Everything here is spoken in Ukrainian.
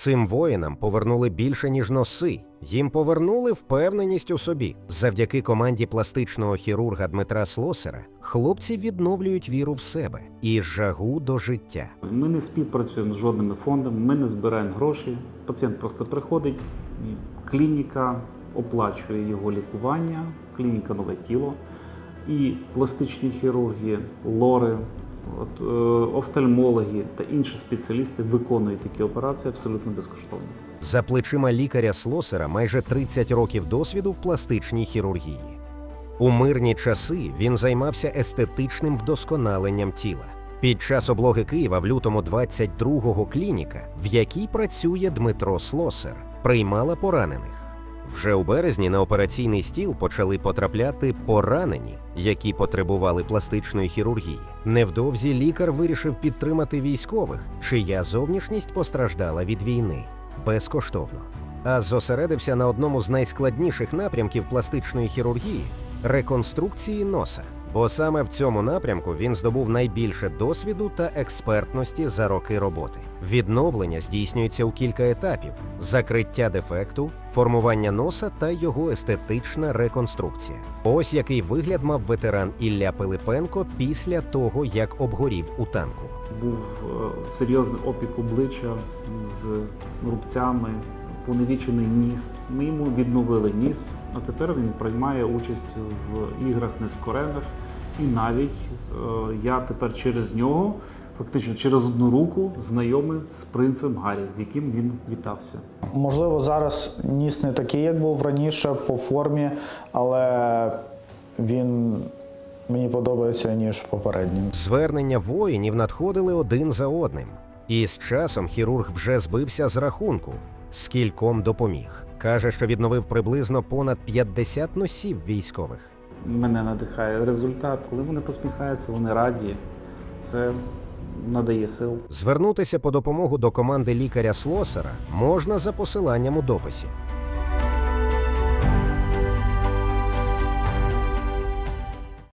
Цим воїнам повернули більше, ніж носи. Їм повернули впевненість у собі. Завдяки команді пластичного хірурга Дмитра Слосера хлопці відновлюють віру в себе і жагу до життя. Ми не співпрацюємо з жодними фондами, ми не збираємо гроші. Пацієнт просто приходить, клініка оплачує його лікування, клініка нове тіло. І пластичні хірурги, лори, от, е, офтальмологи та інші спеціалісти виконують такі операції абсолютно безкоштовно. За плечима лікаря Слосера майже 30 років досвіду в пластичній хірургії. У мирні часи він займався естетичним вдосконаленням тіла. Під час облоги Києва в лютому 22-го клініка, в якій працює Дмитро Слосер, приймала поранених. Вже у березні на операційний стіл почали потрапляти поранені, які потребували пластичної хірургії. Невдовзі лікар вирішив підтримати військових, чия зовнішність постраждала від війни безкоштовно. А зосередився на одному з найскладніших напрямків пластичної хірургії реконструкції носа. Бо саме в цьому напрямку він здобув найбільше досвіду та експертності за роки роботи. Відновлення здійснюється у кілька етапів: закриття дефекту, формування носа та його естетична реконструкція. Ось який вигляд мав ветеран Ілля Пилипенко після того, як обгорів у танку. Був е, серйозний опік обличчя з рубцями, поневічений ніс. Ми йому відновили ніс, а тепер він приймає участь в іграх нескорених. І навіть е, я тепер через нього, фактично через одну руку, знайомий з принцем Гаррі, з яким він вітався. Можливо, зараз ніс не такий, як був раніше по формі, але він мені подобається ніж попередній. Звернення воїнів надходили один за одним, і з часом хірург вже збився з рахунку, скільком допоміг. Каже, що відновив приблизно понад 50 носів військових. Мене надихає результат. Коли вони посміхаються, вони раді. Це надає сил. Звернутися по допомогу до команди лікаря Слосера можна за посиланням у дописі.